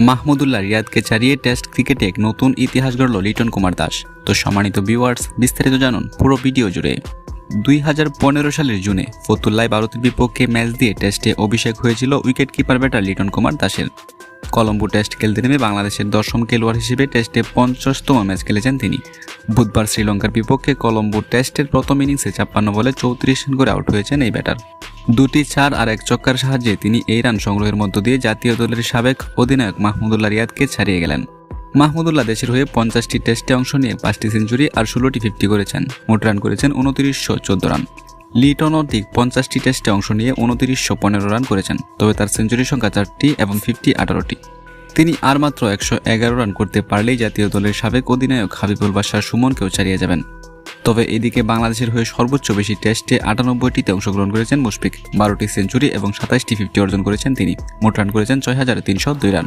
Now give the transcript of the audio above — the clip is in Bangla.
মাহমুদুল্লাহ রিয়াদকে ছাড়িয়ে টেস্ট ক্রিকেটে এক নতুন ইতিহাস গড়ল লিটন কুমার দাস। তো সম্মানিত ভিউয়ার্স বিস্তারিত জানুন পুরো ভিডিও জুড়ে। দুই হাজার পনেরো সালের জুনে ফতুল্লায় ভারতের বিপক্ষে ম্যাচ দিয়ে টেস্টে অভিষেক হয়েছিল wicket keeper batter Liton Kumar দাসের। কলম্বো টেস্ট খেলতে নেমে বাংলাদেশের দশম খেলোয়াড় হিসেবে টেস্টে পঞ্চাশতম ম্যাচ খেলেছেন তিনি। বুধবার শ্রীলঙ্কার বিপক্ষে কলম্বো টেস্টের প্রথম ইনিংসে ছাপ্পান্ন বলে চৌত্রিশ রান করে আউট হয়েছেন এই ব্যাটার। দুটি চার আর এক চক্কার সাহায্যে তিনি এই রান সংগ্রহের মধ্য দিয়ে জাতীয় দলের সাবেক অধিনায়ক মাহমুদুল্লাহ রিয়াদকে ছাড়িয়ে গেলেন। মাহমুদুল্লাহ দেশের হয়ে পঞ্চাশটি টেস্টে অংশ নিয়ে পাঁচটি সেঞ্চুরি আর ষোলোটি ফিফটি করেছেন। মোট রান করেছেন উনত্রিশশো চোদ্দ রান। লিটনও ঠিক পঞ্চাশটি টেস্টে অংশ নিয়ে উনত্রিশশো পনেরো রান করেছেন, তবে তার সেঞ্চুরির সংখ্যা চারটি এবং ফিফটি আঠারোটি। তিনি আর মাত্র একশো এগারো রান করতে পারলেই জাতীয় দলের সাবেক অধিনায়ক হাবিবুল বাশার সুমনকেও ছাড়িয়ে যাবেন। তবে এদিকে বাংলাদেশের হয়ে সর্বোচ্চ বেশি টেস্টে আটানব্বইটিতে অংশগ্রহণ করেছেন মুশফিক, বারোটি সেঞ্চুরি এবং সাতাশটি ফিফটি অর্জন করেছেন তিনি। মোট রান করেছেন ছয় হাজার তিনশো দুই রান।